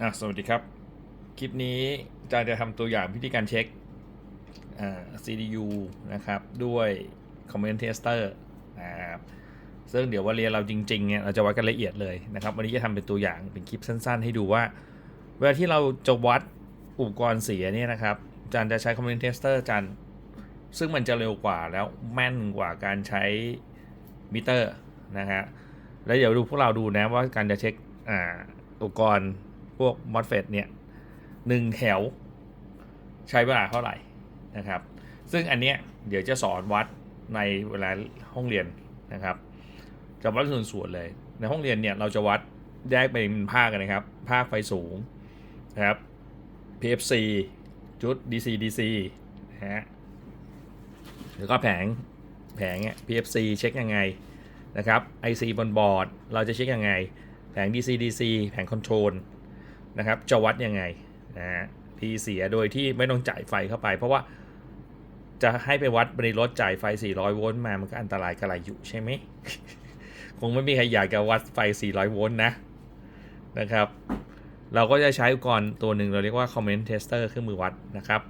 อะสวัสดีครับ คลิปนี้จารย์จะทำตัวอย่างวิธีการเช็คอ่า CDU นะครับ ด้วย Comment Tester นะครับซึ่งเดี๋ยววันเรียนเราจริงๆเนี่ยเราจะวัดกันละเอียดเลยนะครับ วันนี้จะทำเป็นตัวอย่างเป็นคลิปสั้น ๆ ให้ดูว่า เวลาที่เราจะวัดอุปกรณ์เสียเนี่ยนะครับจารย์จะใช้ Comment Tester จารย์ซึ่งมันจะเร็วกว่าแล้วแม่นกว่าการใช้มิเตอร์นะฮะแล้วเดี๋ยวดูพวกเราดูนะว่าการจะเช็คอ่าอุปกรณ์ พวกมอสเฟตเนี่ยหนึ่งแถวใช้เวลาเท่าไหร่นะครับ ซึ่งอันเนี้ยเดี๋ยวจะสอนวัดในเวลาห้องเรียนนะครับจะวัดส่วนส่วนเลย ในห้องเรียนเนี่ยเราจะวัดแยกเป็นภาคกันนะครับ ภาคไฟสูงนะครับ PFC จุด DC DC นะฮะแล้วก็แผงแผงเนี่ย PFC เช็คยังไงนะครับ IC บนบอร์ด เราจะเช็คยังไง แผง DC DC แผงคอนโทรล นะครับจะวัดยังไงนะฮะทีเสียโดยที่ไม่ต้องจ่ายไฟเข้าไป เพราะว่าจะให้ไปวัดในรถจ่ายไฟ 400 โวลต์มามันก็อันตรายกระไรอยู่ใช่ไหมคงไม่มีใครอยากจะวัดไฟ 400 โวลต์นะนะครับ เราก็จะใช้อุปกรณ์ตัวหนึ่งเราเรียกว่า comment tester เครื่องมือวัดนะครับ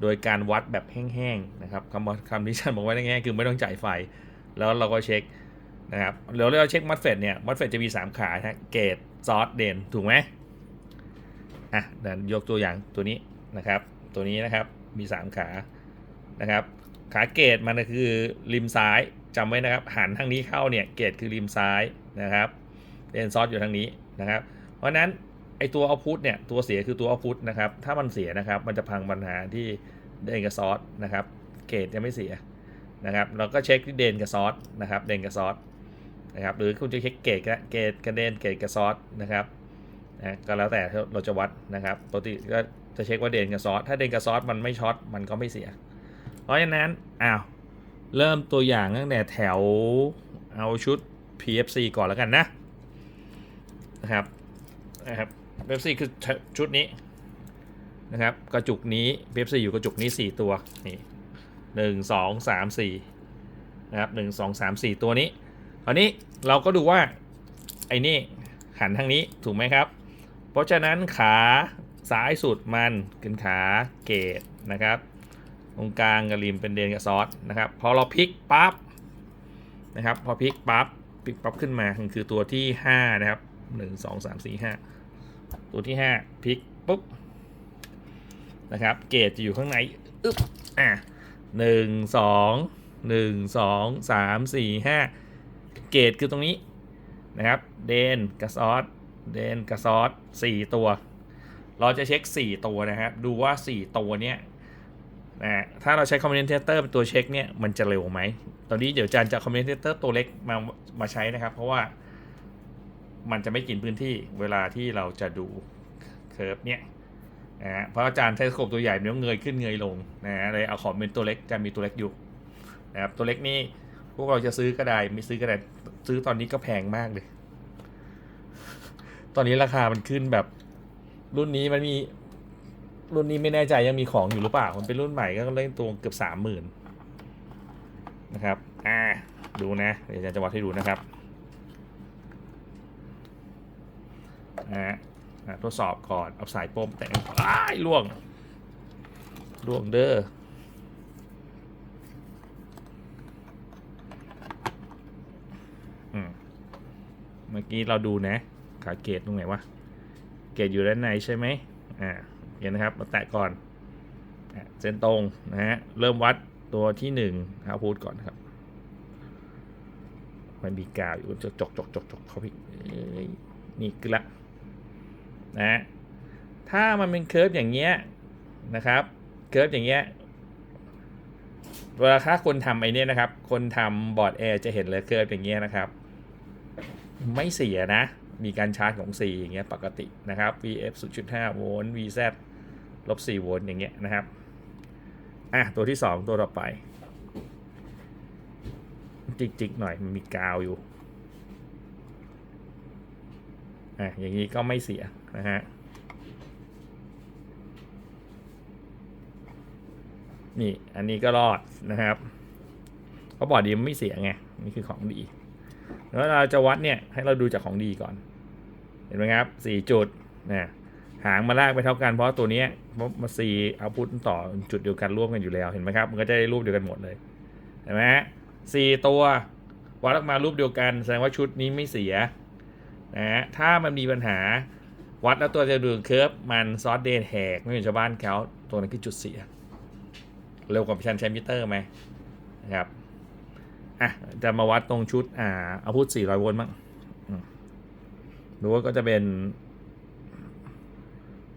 โดยการวัดแบบแห้งๆนะครับคำว่าคำที่ฉันบอกไว่าแห้งๆคือไม่ต้องจ่ายไฟ แล้วเราก็เช็คนะครับเดี๋ยวเราเช็คมัดเฟดเนี่ยมัดเฟดจะมี 3 ขาฮะเกตซอสเด่นถูกไหม อะเดี๋ยวยกตัวอย่างตัวนี้นะครับ ตัวนี้นะครับมี 3 ขานะครับ ขาเกตมันคือริมซ้ายจำไว้นะครับ หันทางนี้เข้าเนี่ยเกตคือริมซ้ายนะครับเด่นซอสอยู่ทางนี้นะครับ เพราะฉะนั้นไอตัวเอาพุทเนี่ยตัวเสียคือตัวเอาพุทนะครับ ถ้ามันเสียนะครับ มันจะพังปัญหาที่เดนกับซอสนะครับ เกตจะไม่เสียนะครับ เราก็เช็คที่เดนกับซอสนะครับ เดนกับซอสนะครับ หรือคุณจะเช็คเกตกับเกตกระเด็นเกตกระซอสนะครับ นะก็แล้วแต่เราจะวัดนะครับปกติก็จะเช็คว่าเด่นกับซอสถ้าเด่นกับซอสมันไม่ช็อตมันก็ไม่เสีย เพราะฉะนั้นอ้าวเริ่มตัวอย่างตั้งแต่แถวเอาชุด PFC ก่อนแล้วกันนะนะครับนะครับ PFC คือชุดนี้นะครับกระจุกนี้ PFC อยู่กระจุกนี้ 4 ตัวนี่หนึ่งสองสามสี่นะครับหนึ่งสองสามสี่ตัวนี้คราวนี้เราก็ดูว่าไอ้นี่หันทางนี้ถูกไหมครับ เพราะฉะนั้นขาซ้ายสุดมันเป็นขาเกตนะครับ ตรงกลางกับริมเป็นเดนกับซอสนะครับ พอเราพลิกปั๊บนะครับ พอพลิกปั๊บพลิกปั๊บขึ้นมาคือตัวที่ 5 นะครับ 1 2 3 4 5 ตัวที่ 5พลิกปุ๊บนะครับ เกตจะอยู่ข้างในอึ๊บอะหนึ่งสองหนึ่งสองสามสี่ห้าเกตคือตรงนี้นะครับ เดนกับซอส เดนกับซอสสี่ตัว เราจะเช็ค 4 ตัวนะครับ ดูว่า 4 ตัวเนี้ยนะถ้าเราใช้คอมเมนเตอร์เป็นตัวเช็คเนี่ยมันจะเร็วไหม ตอนนี้เดี๋ยวอาจารย์จะคอมเมนเตอร์ตัวเล็กมามาใช้นะครับ เพราะว่ามันจะไม่กินพื้นที่เวลาที่เราจะดูเคอร์ฟเนี่ยนะฮะเพราะอาจารย์ใช้สโคปตัวใหญ่มันต้องเงยขึ้นเงยลงนะฮะเลยเอาขอเป็นตัวเล็กจะมีตัวเล็กอยู่นะครับตัวเล็กนี่พวกเราจะซื้อก็ได้ไม่ซื้อก็ได้ซื้อตอนนี้ก็แพงมากเลย ตอนนี้ราคามันขึ้นแบบ รุ่นนี้มันมี รุ่นนี้ไม่แน่ใจยังมีของอยู่หรือเปล่า มันเป็นรุ่นใหม่ก็เล่นตัวเกือบสามหมื่นนะครับ อ่า ดูนะ เดี๋ยวอาจารย์จะวัดให้ดูนะครับนะฮะอะทดสอบก่อน เอาสายโป้มแต่งอ้ายล่วง ล่วงเด้อเมื่อกี้เราดูนะ ขาเกตตรงไหนวะ เกตอยู่ด้านในใช่ไหมอ่าเห็นนะครับ มาแตะก่อนเส้นตรงนะฮะ เริ่มวัดตัวที่หนึ่งเอาพูดก่อนครับ มันมีกาวอยู่จกจกจกจกจกเขาพี่เอ้ยนี่คือละนะฮะถ้ามันเป็นเคิร์ฟอย่างเงี้ยนะครับ เคิร์ฟอย่างเงี้ยเวลาถ้าคนทำไอ้นี่นะครับ คนทำบอร์ดแอร์จะเห็นเลยเคิร์ฟอย่างเงี้ยนะครับ ไม่เสียนะ มีการชาร์จของ4อย่างเงี้ยปกตินะครับ VF 0.5 โวลต์ VZ ลบ4โวลต์อย่างเงี้ยนะครับ อะ ตัวที่ 2 ตัวต่อไป จิกๆ หน่อยมันมีกาวอยู่ อะ อย่างนี้ก็ไม่เสียนะฮะ นี่ อันนี้ก็รอดนะครับเพราะบอดดีมันไม่เสียไง นี่คือของดี แล้วเราจะวัดเนี่ยให้เราดูจากของดีก่อน เห็นไหมครับสี่จุดนะหางมาลากไปเท่ากันเพราะตัวนี้มาซีเอาพุทต่อจุดเดียวกันร่วมกันอยู่แล้วเห็นไหมครับมันก็จะได้รูปเดียวกันหมดเลยเห็นไหมฮะสี่ตัววัดออกมารูปเดียวกัน แสดงว่าชุดนี้ไม่เสียนะฮะถ้ามันมีปัญหาวัดแล้วตัวจะดูเคิร์ฟมันซอสเดนแหกไม่เหมือนชาวบ้านเขาตัวนั้นคือจุดเสีย เร็วกว่าชันใช้มิเตอร์ไหมนะครับ อะจะมาวัดตรงชุดอ่าเอาพุท400โวลต์มั้งอืมดูว่าก็จะเป็น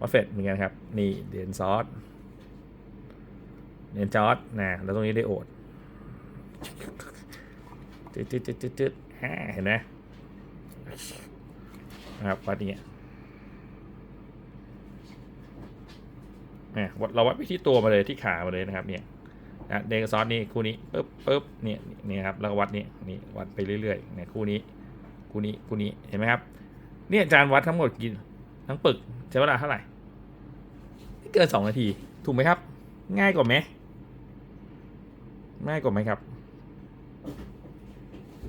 วัดเฟดเหมือนกันครับ นี่เดนซอสเดนจอร์ดนะแล้วตรงนี้ได้โอดจึ๊ดจึ๊ดจึ๊ดจึ๊ดจึ๊ดฮ่าเห็นไหมนะครับวัดอย่างเงี้ยเนี่ยวัดเราวัดไปที่ตัวมาเลยที่ขามาเลยนะครับเนี่ย นะเดนซอสนี่คู่นี้ปึ๊บปึ๊บเนี่ยนี่ครับแล้วก็วัดนี่นี่วัดไปเรื่อยๆเนี่ยคู่นี้คู่นี้คู่นี้เห็นไหมครับเนี่ยอาจารย์วัดทั้งหมดกี่ทั้งปึกใช้เวลาเท่าไหร่ไม่เกินสองนาทีถูกไหมครับ ง่ายกว่าไหมง่ายกว่าไหมครับ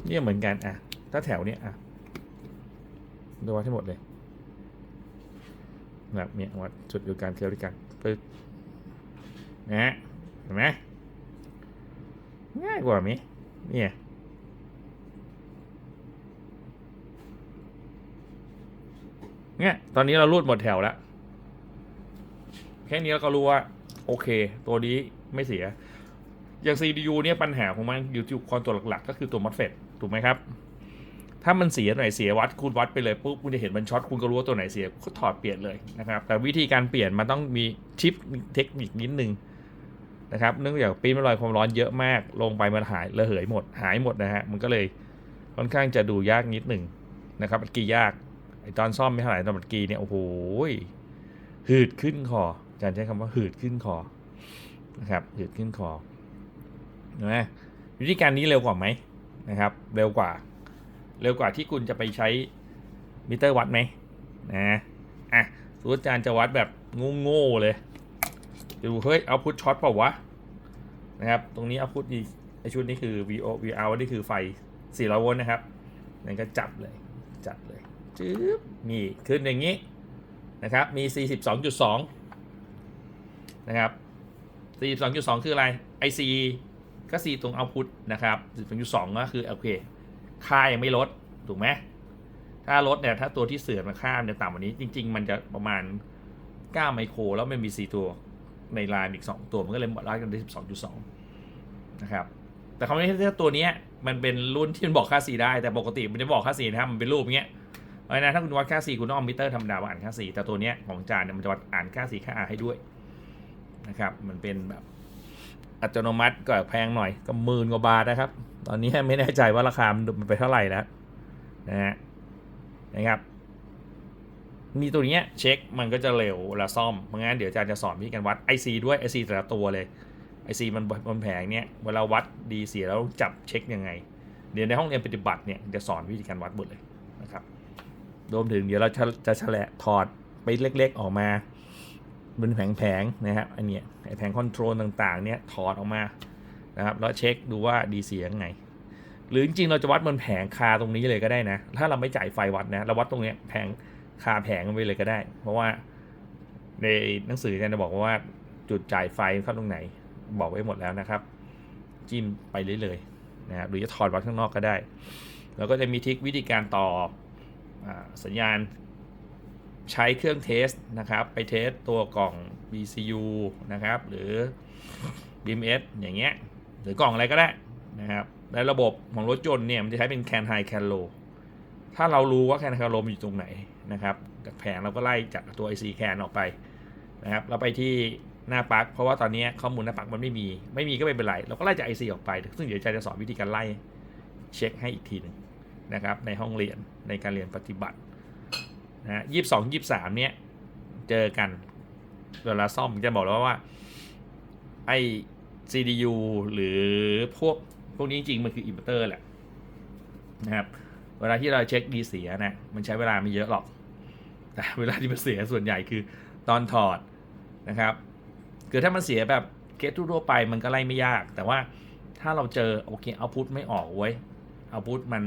เนี่ยเหมือนกันอะถ้าแถวเนี้ยอะดูวัดให้หมดเลยแบบเนี้ยวัดจุดเดียวกันเทียวด้วยกันปึ๊บนะฮะเห็นไหม ง่ายกว่าไหมเนี่ยเนี่ยตอนนี้เรารูดหมดแถวแล้ว แค่นี้เราก็รู้ว่า โอเค ตัวนี้ไม่เสีย อย่าง CPU เนี่ยปัญหาของมันอยู่ที่คอนตัวหลักๆ ก็คือตัวมัดเฟดถูกไหมครับ ถ้ามันเสียตัวไหนเสียวัดคุณวัดไปเลยปุ๊บคุณจะเห็นมันช็อตคุณก็รู้ว่าตัวไหนเสียก็ถอดเปลี่ยนเลยนะครับ แต่วิธีการเปลี่ยนมันต้องมีชิปเทคนิคนิดนึง นะครับเนื่องจากปีนมันลอยความร้อนเยอะมาก ลงไปมันหายระเหยหมดหายหมดนะฮะมันก็เลยค่อนข้างจะดูยากนิดหนึ่งนะครับกียากไอตอนซ่อมไม่เท่าไหร่ตอนมันกีเนี่ยโอ้โหหืดขึ้นคออาจารย์ใช้คำว่าหืดขึ้นคอนะครับหืดขึ้นคอนะวิธีการนี้เร็วกว่าไหมนะครับ เร็วกว่า เร็วกว่าที่คุณจะไปใช้มิเตอร์วัดไหมนะอะสมมติอาจารย์จะวัดแบบโง่ๆเลยดูเฮ้ยเอาพุทช็อตเปล่าวะ นะครับ ตรงนี้เอาพุทดีไอชุดนี้คือ VO VR นี่คือไฟ 400 โวลต์นะครับนั่นก็จับเลย จับเลยจึ๊บนี่ขึ้นอย่างนี้นะครับ มี 42.2 นะครับ 42.2 คืออะไร IC ก็ C ตรง output นะครับ42.2 ก็คือโอเค ค่ายังไม่ลด ถูกไหมถ้าลดเนี่ยถ้าตัวที่เสื่อมมาค่ามันจะต่ำกว่านี้ จริง ๆ มันจะประมาณ 9 ไมโคร แล้วมันมี 4 ตัว ในไลน์อีก 2 ตัวมันก็เลยวัดกันได้12.2 นะครับ แต่เขาไม่ใช่ตัวนี้มันเป็นรุ่นที่มันบอกค่า C ได้แต่ปกติมันจะบอกค่า C นะครับมันเป็นรูปอย่างเงี้ยเพราะฉะนั้นถ้าคุณวัดค่า C คุณต้องเอามิเตอร์ธรรมดามาอ่านค่า C แต่ตัวเนี้ยของจานเนี่ยมันจะวัดอ่านค่า C ค่า R ให้ด้วยนะครับมันเป็นแบบอัตโนมัติก็แพงหน่อยก็หมื่นกว่าบาทนะครับ ตอนนี้ไม่แน่ใจว่าราคามันไปเท่าไหร่แล้วนะฮะนะครับ มีตัวเนี้ยเช็คมันก็จะเร็วเวลาซ่อมเพราะงั้นเดี๋ยวอาจารย์จะสอนวิธีการวัด IC ด้วย IC แต่ละตัวเลย IC มันบนแผงเนี้ยเวลาวัดดีเสียแล้วจับเช็คยังไง เดี๋ยวในห้องเรียนปฏิบัติเนี่ยจะสอนวิธีการวัดหมดเลยนะครับรวมถึงเดี๋ยวเราจะจะแฉละถอดไปเล็กๆ ออกมาบนแผงๆนะครับอันเนี้ยไอแผงคอนโทรลต่างๆเนี่ยถอดออกมานะครับแล้วเช็คดูว่าดีเสียยังไงหรือจริงๆเราจะวัดบนแผงคาตรงนี้เลยก็ได้นะ ถ้าเราไม่จ่ายไฟวัดนะเราวัดตรงเนี้ยแผง คาแผงไปเลยก็ได้ เพราะว่าในหนังสือเนี่ยจะบอกว่าจุดจ่ายไฟเข้าตรงไหน บอกไว้หมดแล้วนะครับ จิ้มไปเรื่อยๆนะครับหรือจะถอดวัดข้างนอกก็ได้ แล้วก็จะมีทิควิธีการต่ออสัญญาณใช้เครื่องเทสนะครับ ไปเทสตัวกล่อง BCU นะครับ หรือ BMS อย่างเงี้ย หรือกล่องอะไรก็ได้นะครับในระบบของรถยนต์เนี่ย มันจะใช้เป็นแคนไฮแคนโล ถ้าเรารู้ว่าแคนคนโลมันอยู่ตรงไหนนะครับจากแผงเราก็ไล่จากตัว IC แคนออกไปนะครับ เราไปที่หน้าปลั๊กเพราะว่าตอนนี้ข้อมูลหน้าปลั๊กมันไม่มี ไม่มีก็ไม่เป็นไร เราก็ไล่จาก IC ออกไป ซึ่งเดี๋ยวจจะสอนวิธีการไล่เช็คให้อีกทีหนึ่งนะครับ ในห้องเรียนในการเรียนปฏิบัตินะยี่สิบสองยี่สิบสามเนี่ยเจอกันเวลาซ่อมจะบอกแล้วว่าไอ CDU หรือพวกพวกนี้จริงมันคืออินเวอร์เตอร์แหละนะครับ เวลาที่เราเช็คดีเสียนะมันใช้เวลาไม่เยอะหรอกแต่เวลาที่มันเสียส่วนใหญ่คือตอนถอดนะครับคือถ้ามันเสียแบบเคสทั่วไปมันก็ไล่ไม่ยาก แต่ว่าถ้าเราเจอโอเคเอาพุทไม่ออกเว้ยเอาพุทมัน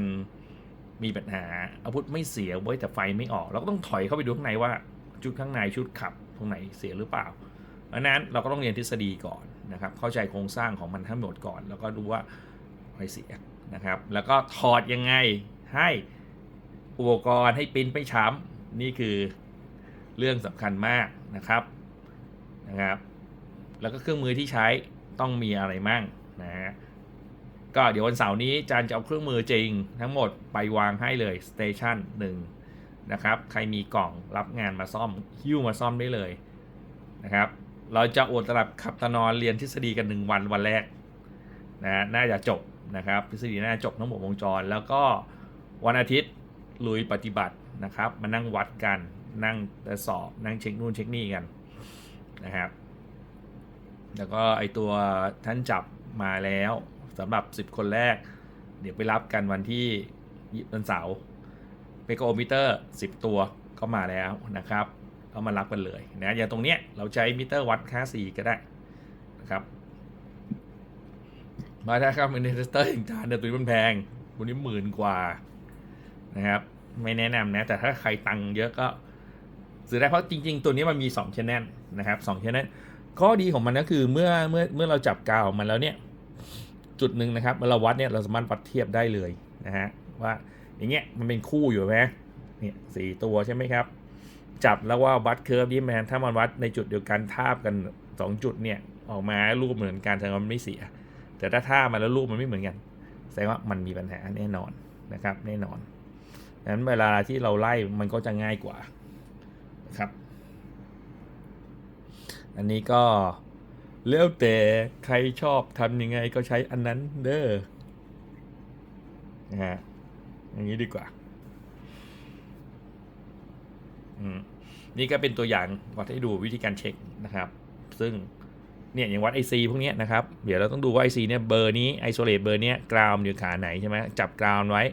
มีปัญหาเอาพุทไม่เสียเว้ยแต่ไฟไม่ออก เราก็ต้องถอยเข้าไปดูข้างในว่าชุดข้างในชุดขับตรงไหนเสียหรือเปล่าเพราะนั้นเราก็ต้องเรียนทฤษฎีก่อนนะครับ เข้าใจโครงสร้างของมันทั้งหมดก่อน แล้วก็ดูว่าอะไรเสียนะครับ แล้วก็ถอดยังไง ให้อุปกรณ์ให้ปริ้นไม่ช้ำนี่คือเรื่องสำคัญมากนะครับนะครับ แล้วก็เครื่องมือที่ใช้ต้องมีอะไรมั่งนะฮะก็เดี๋ยววันเสาร์นี้อาจารย์จะเอาเครื่องมือจริงทั้งหมดไปวางให้เลยสเตชันหนึ่งนะครับ ใครมีกล่องรับงานมาซ่อมหิ้วมาซ่อมได้เลยนะครับ เราจะอดตลับขับตะนอนเรียนทฤษฎีกันหนึ่งวันวันแรกนะน่าจะจบนะครับ ทฤษฎีน่าจะจบทั้งหมดวงจรแล้วก็ วันอาทิตย์ลุยปฏิบัตินะครับ มานั่งวัดกันนั่งทดสอบนั่งเช็คนู่นเช็คนี่กันนะครับ แล้วก็ไอตัวท่านจับมาแล้วสำหรับ 10 คนแรก เดี๋ยวไปรับกันวันที่วันเสาร์เปโกมิเตอร์ 10 ตัวก็มาแล้วนะครับก็มารับกันเลยนะอย่างตรงเนี้ยเราใช้มิเตอร์วัดค่า C ก็ได้นะครับมาถ้าครับเป็นเทสเตอร์อย่างจานเนี่ยตัวมันแพงตัวนี้หมื่นกว่า นะครับไม่แนะนำนะแต่ถ้าใครตังค์เยอะก็ซื้อได้เพราะจริง ๆ ตัวนี้มันมี2 channel นะครับ2 channel ข้อดีของมันก็คือเมื่อเมื่อเมื่อเราจับกาวมันแล้วเนี่ยจุดหนึ่งนะครับเมื่อเราวัดเนี่ยเราสามารถวัดเทียบได้เลยนะฮะว่าอย่างเงี้ยมันเป็นคู่อยู่ไหมเนี่ยสี่ตัวใช่ไหมครับ จับแล้วว่าวัดเคอร์ฟนี่แมนถ้ามันวัดในจุดเดียวกันทาบกัน 2 จุดเนี่ยออกมารูปเหมือนกันแสดงว่ามันไม่เสีย แต่ถ้าท่ามาแล้วรูปมันไม่เหมือนกัน แสดงว่ามันมีปัญหาแน่นอนนะครับแน่นอน นั้นเวลาที่เราไล่มันก็จะง่ายกว่าครับ อันนี้ก็แล้วแต่ใครชอบทำยังไงก็ใช้อันนั้นเด้อนะฮะอย่างนี้ดีกว่าอืมนี่ก็เป็นตัวอย่างวัดให้ดูวิธีการเช็คนะครับ ซึ่งเนี่ยอย่างวัด IC พวกนี้นะครับ เดี๋ยวเราต้องดูว่า IC เนี่ยเบอร์นี้ไอโซเลตเบอร์เนี้ยกราวอยู่ขาไหนใช่ไหมจับกราวไว้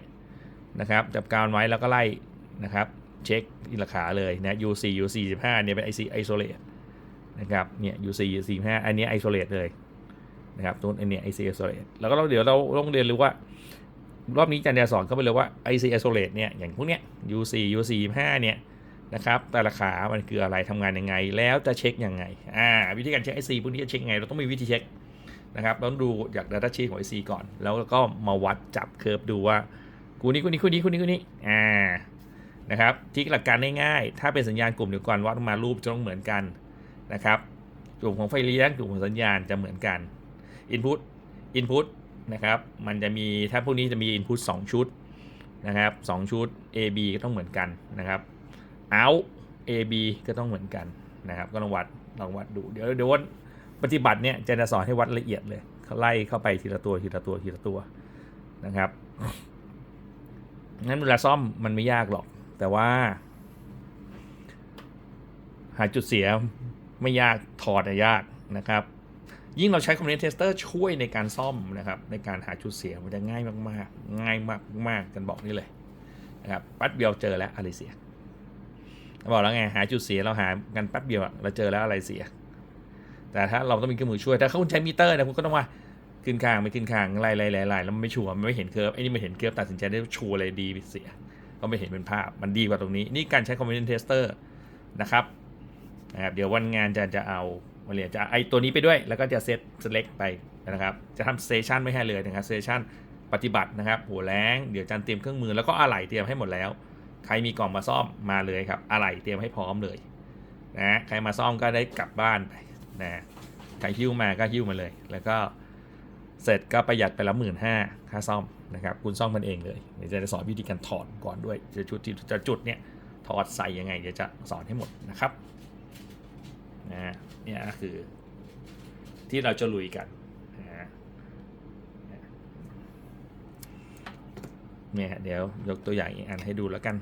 นะครับจับกาวไว้แล้วก็ไล่นะครับเช็คทีละขาเลยนะ U4 U45 เนี่ยเป็น IC isolate นะครับเนี่ย U4 U45 อันนี้ isolate เลยนะครับตัวอันนี้ IC isolate แล้วก็เราเดี๋ยวเราต้องเรียนรู้ว่ารอบนี้อาจารย์สอนเข้าไปเลยว่า IC isolate เนี่ยอย่างพวกเนี้ย U4 U45 เนี่ยนะครับแต่ละขามันคืออะไรทำงานยังไง แล้วจะเช็คยังไงอ่าวิธีการเช็ค IC พวกนี้จะเช็คยังไง เราต้องมีวิธีเช็คนะครับต้องดูจาก data sheet ของ IC ก่อน แล้วก็มาวัดจับเคอร์ฟดูว่า กูนี้กูนี้กูนี้กูนี้กูนี้อ่านะครับที่หลักการง่ายๆถ้าเป็นสัญญาณกลุ่มเดียวกันวัดออกมารูปจะต้องเหมือนกันนะครับกลุ่มของไฟเลี้ยงกลุ่มของสัญญาณจะเหมือนกัน input input นะครับมันจะมีถ้าพวกนี้จะมี input 2 ชุดนะครับ2ชุด A B ก็ต้องเหมือนกันนะครับ out A B ก็ต้องเหมือนกันนะครับก็ลองวัดลองวัดดูเดี๋ยวเดี๋ยววันปฏิบัติเนี่ยจะสอนให้วัดละเอียดเลยไล่เข้าไปทีละตัวทีละตัวทีละตัวนะครับ งั้นเวลาซ่อมมันไม่ยากหรอก แต่ว่า หาจุดเสียไม่ยากถอดอะยากนะครับ ยิ่งเราใช้คอมเพนเทสเตอร์ช่วยในการซ่อมนะครับ ในการหาจุดเสียมันจะง่ายมากๆ ง่ายมากๆกันบอกนี่เลยนะครับแปั๊บเดียวเจอแล้วอะไรเสียบอกแล้วไงหาจุดเสียเราหากันแป๊บเดียวเราเจอแล้วอะไรเสีย แต่ถ้าเราต้องมีเครื่องมือช่วยถ้าคุณใช้มิเตอร์นะคุณก็ต้องว่า ขึ้นข้างไม่ขึ้นข้างไล่ไล่ไล่ไล่แล้วมันไม่ชัวร์มันไม่เห็นเคอร์ฟไอ้นี่มันเห็นเคอร์ฟตัดสินใจได้ชัวร์เลยดีเสียก็ไม่เห็นเป็นภาพมันดีกว่าตรงนี้ นี่การใช้คอมเพนเทสเตอร์นะครับนะครับ เดี๋ยววันงานจะจะเอามาเรียนจะไอตัวนี้ไปด้วยแล้วก็จะเซตเล็กไปนะครับ จะทำสเตชันไม่ให้เลยนะครับสเตชันปฏิบัตินะครับ หัวแรงเดี๋ยวจันเตรียมเครื่องมือแล้วก็อะไหล่เตรียมให้หมดแล้ว ใครมีกล่องมาซ่อมมาเลยครับอะไหล่เตรียมให้พร้อมเลยนะใครมาซ่อมก็ได้กลับบ้านไปนะใครหิ้วมาก็หิ้วมาเลย แล้วก็ เสร็จก็ประหยัดไปละหมื่นห้าค่าซ่อมนะครับ คุณซ่อมมันเองเลยเดี๋ยวจะสอนวิธีการถอดก่อนด้วยจะจุดที่จะจุดเนี่ยถอดใส่ยังไงเดี๋ยวจะสอนให้หมดนะครับนะเนี่ยคือที่เราจะลุยกันนะฮะเนี่ยเดี๋ยวยกตัวอย่างอีกอันให้ดูแล้วกัน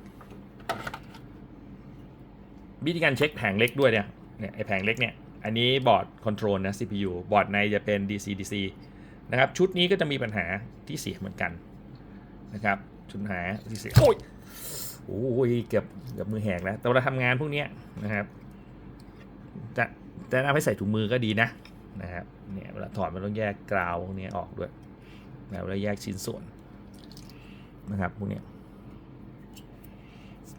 วิธีการเช็คแผงเล็กด้วยเนี่ยเนี่ยไอแผงเล็กเนี่ยอันนี้บอร์ดคอนโทรลนะ CPU บอร์ดในจะเป็น DC DC นะครับชุดนี้ก็จะมีปัญหาที่เสียเหมือนกันนะครับชุดปัญหาที่เสียโอ้ยโอ้ยเกือบเกือบมือแหกแล้ว แต่เวลาทำงานพวกเนี้ยนะครับ จะจะนำให้ใส่ถุงมือก็ดีนะนะครับเนี่ยเวลาถอดมันต้องแยกกราวพวกนี้ออกด้วยนะเวลาแยกชิ้นส่วนนะครับพวกเนี้ย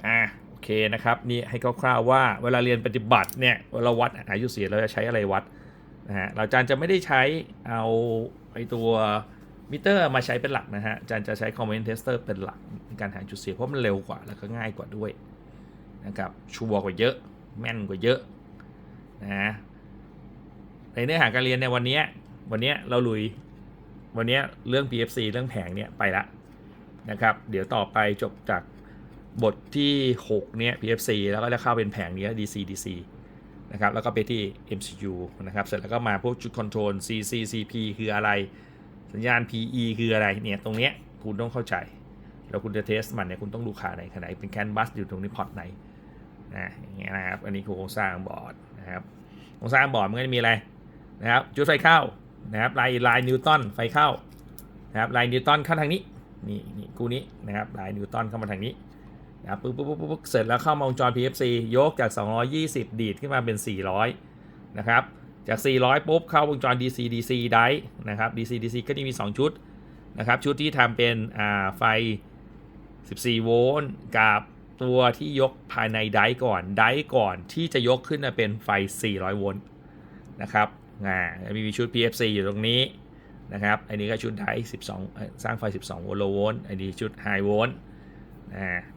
อ่าโอเคเคนะครับนี่ให้คร่าวๆว่าเวลาเรียนปฏิบัติเนี่ยเวลาวัดอายุเสียเราจะใช้อะไรวัดนะฮะเราอาจารย์จะไม่ได้ใช้เอา ไอตัวมิเตอร์มาใช้เป็นหลักนะฮะจารย์จะใช้ common tester เป็นหลักในการหาจุดเสียเพราะมันเร็วกว่าแล้วก็ง่ายกว่าด้วยนะครับชัวร์กว่าเยอะ แม่นกว่าเยอะนะในเนื้อหาการเรียนในวันนี้วันนี้เราลุยวันนี้เรื่อง PFC เรื่องแผงเนี่ยไปละนะครับ เดี๋ยวต่อไปจบจากบทที่ 6 เนี่ย PFC แล้วก็จะเข้าเป็นแผงนี้ DC DC นะครับแล้วก็ไปที่ MCU นะครับเสร็จแล้วก็มาพวกจุดคอนโทรล CC CP คืออะไร สัญญาณ PE คืออะไรเนี่ยตรงเนี้ยคุณต้องเข้าใจ แล้วคุณจะเทสมันเนี่ยคุณต้องดูขาไหนขาไหนเป็นแคนบัสอยู่ตรงนี้พอร์ตไหนนะอย่างเงี้ยนะครับอันนี้คือโครงสร้างบอร์ดนะครับโครงสร้างบอร์ดมันก็จะมีอะไรนะครับจุดไฟเข้านะครับลายลายนิวตันไฟเข้านะครับลายนิวตันเข้าทางนี้นี่นี่กูนี้นะครับลายนิวตันเข้ามาทางนี้ นะปุ๊บปุ๊บปุ๊บปุ๊บเสร็จแล้วเข้ามาวงจร PFC ยกจาก 220 ดีดขึ้นมาเป็น 400 นะครับ จาก 400 ปุ๊บ เข้าวงจร DC DC ได้นะครับ DC DC ก็จะมี 2 ชุดนะครับ ชุดที่ทำเป็นอ่าไฟ 14 โวลต์กับตัวที่ยกภายในได้ก่อนได้ก่อนที่จะยกขึ้นมาเป็นไฟ 400 โวลต์นะครับอ่ามีชุด PFC อยู่ตรงนี้นะครับ อันนี้ก็ชุดได12 สร้างไฟ 12 โวลต์ อันนี้ชุดไฮโวลต์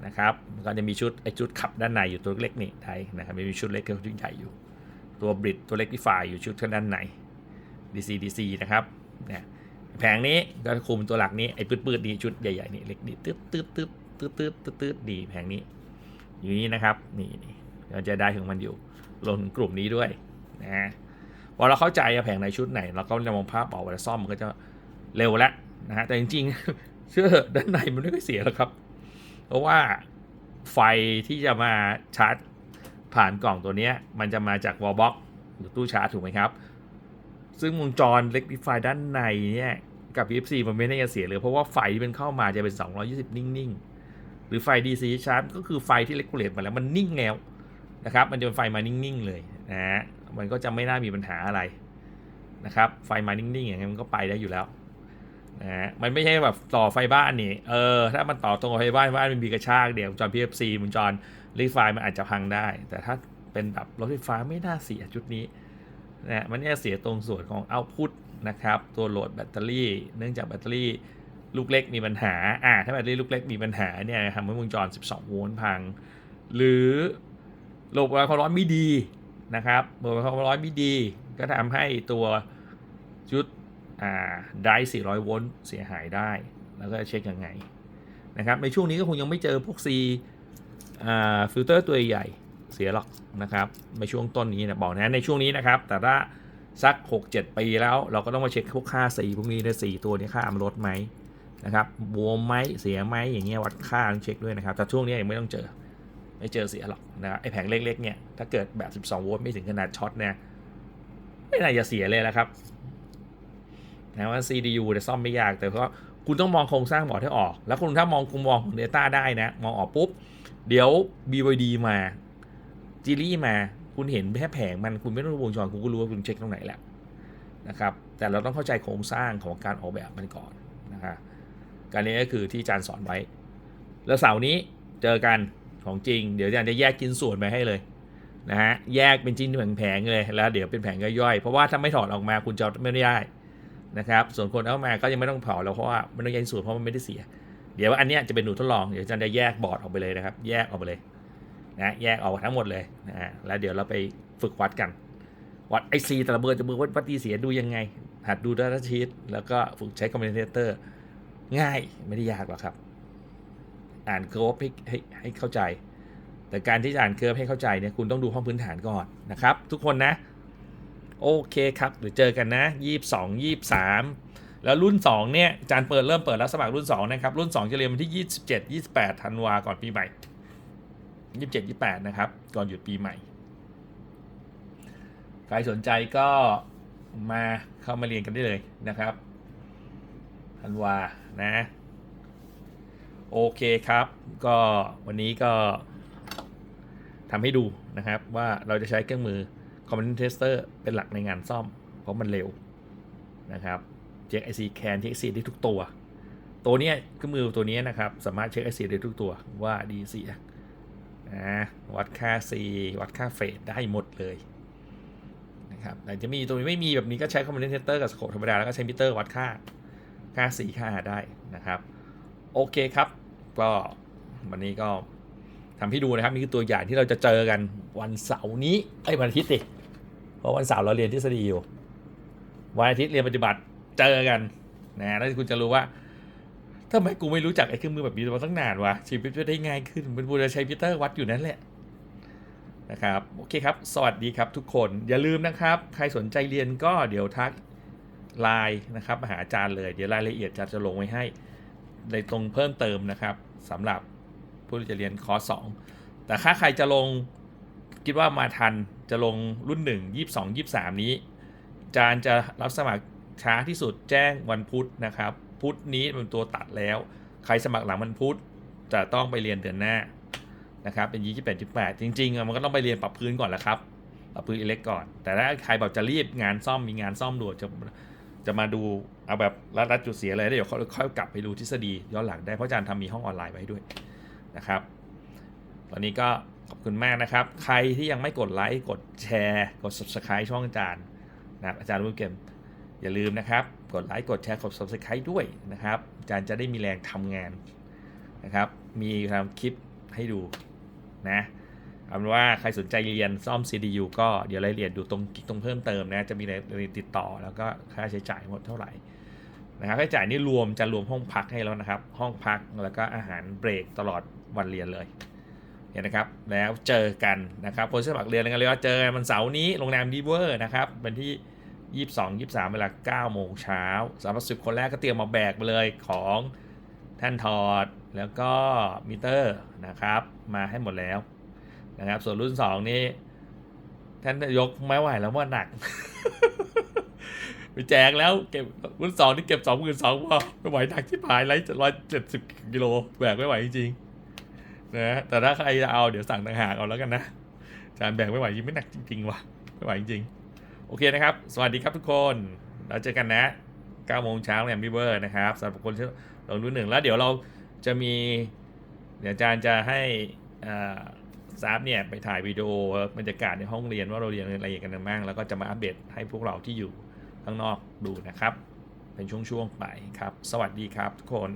นะครับก็จะมีชุดไอชุดขับด้านในอยู่ตัวเล็กนี่ไทยนะครับไม่มีชุดเล็กกับชุดใหญ่อยู่ ตัวบริดตัวเล็กที่ฝ่ายอยู่ชุดข้างด้านใน DC DC นะครับเนี่ยแผงนี้ก็คุมตัวหลักนี้ไอ้ปืดๆนี่ชุดใหญ่ๆนี่เล็กนี่ตึ๊ดตึ๊ดตึ๊ดตึ๊ดตึ๊ดตึ๊ดตึ๊ดดีแผงนี้ อยู่นี่นะครับนี่นี่เราจะได้ของมันอยู่รวมถึงกลุ่มนี้ด้วยนะพอเราเข้าใจแผงในชุดไหน เราก็จะมองภาพออกเวลาซ่อมมันก็จะเร็วแล้วนะฮะแต่จริงๆเชื่อด้านในมันไม่ค่อยเสียหรอกครับ เพราะว่าไฟที่จะมาชาร์จผ่านกล่องตัวนี้มันจะมาจากวอลบ็อกหรือตู้ชาร์จถูกไหมครับ ซึ่งวงจรเล็กไฟด้านในเนี่ยกับ PFC มันไม่ได้จะเสียเลยเพราะว่าไฟที่มันเข้ามาจะเป็น 220 นิ่งๆ หรือไฟ DC ชาร์จก็คือไฟที่เลกูเลตมาแล้วมันนิ่งแล้วนะครับ มันจะเป็นไฟมานิ่งๆเลยนะฮะมันก็จะไม่น่ามีปัญหาอะไรนะครับ ไฟมานิ่งๆอย่างนี้มันก็ไปได้อยู่แล้ว นะฮะมันไม่ใช่แบบต่อไฟบ้านนี่เออถ้ามันต่อตรงกับไฟบ้านบ้านมันมีกระชากเดี๋ยวจอ PFC มันจอนรีไฟมันอาจจะพังได้ แต่ถ้าเป็นแบบรถไฟฟ้าไม่น่าเสียชุดนี้นะมันจะเสียตรงส่วนของเอาพุตนะครับ ตัวโหลดแบตเตอรี่ เนื่องจากแบตเตอรี่ลูกเล็กมีปัญหาอ่าถ้าแบตเตอรี่ลูกเล็กมีปัญหาเนี่ยทำให้วงจร 12 โวลต์พัง หรือระบบความร้อนไม่ดีนะครับระบบความร้อนไม่ดี ก็ทำให้ตัวชุด ได้ 400 โวลต์เสียหายได้ แล้วก็เช็คยังไงนะครับ ในช่วงนี้ก็คงยังไม่เจอพวก C ฟิลเตอร์ตัวใหญ่เสียหรอกนะครับ ในช่วงต้นนี้นะบอกนะในช่วงนี้นะครับ แต่ถ้าสัก 6-7 ปีแล้วเราก็ต้องมาเช็คพวกค่าสีพวกนี้ในสีตัวนี้ค่ามันลดไหมนะครับบวมไหมเสียไหมอย่างเงี้ยวัดค่าต้องเช็คด้วยนะครับ แต่ช่วงนี้ยังไม่ต้องเจอไม่เจอเสียหรอกนะไอแผงเล็กๆเนี่ยถ้าเกิดแบบ 12 โวลต์ไม่ถึงขนาดช็อตเนี่ยไม่น่าจะเสียเลยละครับ นะว่า CDU จะซ่อมไม่ยาก แต่ก็คุณต้องมองโครงสร้างบอร์ดให้ออก แล้วคุณถ้ามองคุณมองของ Data ได้นะ มองออกปุ๊บ เดี๋ยว BYD มาจีรี่มา คุณเห็นแค่แผงมันคุณไม่ต้องวงจรคุณก็รู้ว่าคุณเช็คตรงไหนแหละนะครับ แต่เราต้องเข้าใจโครงสร้างของการออกแบบมันก่อนนะครับการนี้ก็คือที่อาจารย์สอนไว้ แล้วเสาร์นี้เจอกันของจริง เดี๋ยวอาจารย์จะแยกกินส่วนไปให้เลยนะฮะ แยกเป็นชิ้นแผงๆเลย แล้วเดี๋ยวเป็นแผงย่อยๆ เพราะว่าถ้าไม่ถอดออกมาคุณจะไม่ได้ นะครับ ส่วนคนเข้ามาก็ยังไม่ต้องเผาแล้วเพราะว่าไม่ต้องแยกส่วนเพราะมันไม่ได้เสีย เดี๋ยวอันนี้จะเป็นหนูทดลองเดี๋ยวอาจารย์จะแยกบอร์ดออกไปเลยนะครับ แยกออกไปเลยนะแยกออกทั้งหมดเลยนะฮะแล้วเดี๋ยวเราไปฝึกวัดกัน วัดไอซีแต่ละเบอร์จะเบอร์วัดวัดดีเสียดูยังไง หัดดูดัตชีตแล้วก็ฝึกใช้คอมเพนเตอร์ง่ายไม่ได้ยากหรอกครับ อ่านเคอร์ฟให้ให้ให้เข้าใจ แต่การที่จะอ่านเคอร์ฟให้เข้าใจเนี่ยคุณต้องดูห้องพื้นฐานก่อนนะครับ ทุกคนนะ โอเคครับเดี๋ยวเจอกันนะยี่สิบสองยี่สิบสามแล้วรุ่น 2 เนี่ยจารย์เปิดเริ่มเปิดรับสมัครรุ่น 2 นะครับ รุ่น 2 จะเรียนวันที่ 27 28ธันวาก่อนปีใหม่ 27 28 นะครับ ก่อนหยุดปีใหม่ ใครสนใจก็มาเข้ามาเรียนกันได้เลยนะครับธันวานะ โอเคครับ ก็วันนี้ก็ทำให้ดูนะครับว่าเราจะใช้เครื่องมือ Component Tester เป็นหลักในงานซ่อม เพราะมันเร็วนะครับเช็ค IC can เช็ค IC ได้ทุกตัว ตัวนี้ยเครื่องมือตัวนี้นะครับสามารถเช็ค IC ได้ทุกตัวว่าดีเสียนะวัดค่า C วัดค่าเฟสได้หมดเลยนะครับแต่จะมีตัวนี้ไม่มีแบบนี้ก็ใช้คอมมานเซนเตอร์กับสโคปธรรมดา แล้วก็ใช้มิเตอร์วัดค่าค่า C ค่าได้นะครับ โอเคครับ ก็วันนี้ก็ทำให้ดูนะครับ นี่คือตัวอย่างที่เราจะเจอกันวันเสาร์นี้ไอ้วันอาทิตย์ดิ เพราะวันเสาร์เราเรียนทฤษฎีอยู่ วันอาทิตย์เรียนปฏิบัติเจอกันนะแล้วคุณจะรู้ว่าทำไมกูไม่รู้จักไอ้เครื่องมือแบบนี้มาตั้งนานวะชีวิตจะได้ง่ายขึ้นมันบูจะใช้พิเตอร์วัดอยู่นั่นแหละนะครับโอเคครับ สวัสดีครับทุกคนอย่าลืมนะครับ ใครสนใจเรียนก็เดี๋ยวทักไลน์นะครับมาหาอาจารย์เลย เดี๋ยวรายละเอียดอาจารย์จะลงไว้ให้ในตรงเพิ่มเติมนะครับสำหรับผู้ที่จะเรียนคอร์สสองแต่ถ้าใครจะลงคิดว่ามาทัน จะลงรุ่น 1 22 23 นี้อาจารย์จะรับสมัครช้าที่สุดแจ้งวันพุธนะครับ พุธนี้เป็นตัวตัดแล้ว ใครสมัครหลังวันพุธจะต้องไปเรียนเดือนหน้านะครับ เป็นยี่สิบแปดจุดแปดจริง ๆ มันก็ต้องไปเรียนปรับพื้นก่อนแหละครับปรับพื้นอิเล็กก่อน แต่ถ้าใครแบบจะรีบงานซ่อมมีงานซ่อมด่วนจะจะมาดูเอาแบบรัดรัดจุดเสียเลยแล้วเดี๋ยวค่อยกลับไปดูทฤษฎีย้อนหลังได้เพราะอาจารย์ทำมีห้องออนไลน์ไว้ด้วยนะครับ ตอนนี้ก็ ขอบคุณมากนะครับ ใครที่ยังไม่กดไลค์กดแชร์ กด subscribe ช่องอาจารย์นะครับอาจารย์รู้เกม อย่าลืมนะครับ กดไลค์กดแชร์กด subscribe ด้วยนะครับอาจารย์จะได้มีแรงทำงานนะครับ มีทำคลิปให้ดูนะเอาเป็นว่าใครสนใจเรียนซ่อม CDU ก็เดี๋ยวรายละเอียดดูตรงตรงเพิ่มเติมนะจะมีรายละเอียดติดต่อแล้วก็ค่าใช้จ่ายหมดเท่าไหร่นะครับค่าใช้จ่ายนี่รวมจะรวมห้องพักให้แล้วนะครับ ห้องพักแล้วก็อาหารเบรกตลอดวันเรียนเลย เนี่ยนะครับแล้วเจอกันนะครับคนสมัครเรียนกันเลยว่าเจอกันวันเสาร์นี้โรงแรมดีเวอร์นะครับเป็นที่ 22 23 เวลา 9 โมงเช้าสำหรับสิบคนแรกก็เตรียมมาแบกไปเลยของท่านถอดแล้วก็มิเตอร์นะครับมาให้หมดแล้วนะครับส่วนรุ่น 2 นี้ ท่านยกไม่ไหวแล้วว่าหนักไปแจกแล้วเก็บรุ่นสองที่เก็บสองหมื่นสองพอไม่ไหวหนักที่ผายไรร้อยเจ็ดสิบกิโลแบกไม่ไหวจริงๆ นะแต่ถ้าใครจะเอาเดี๋ยวสั่งต่างหากเอาแล้วกันนะอาจารย์แบกไม่ไหวจริงไม่หนักจริงๆว่ะไม่ไหวจริงๆโอเคนะครับ สวัสดีครับทุกคนเราเจอกันนะ9โมงเช้าแรมบิเบอร์นะครับสำหรับคนที่ลงรุ่นหนึ่งแล้วเดี๋ยวเราจะมี เดี๋ยวอาจารย์จะให้อ่าซาฟเนี่ยไปถ่ายวิดีโอบรรยากาศในห้องเรียนว่าเราเรียนอะไรกันบ้างแล้วก็จะมาอัปเดตให้พวกเราที่อยู่ข้างนอกดูนะครับ เป็นช่วงๆไปครับ สวัสดีครับทุกคน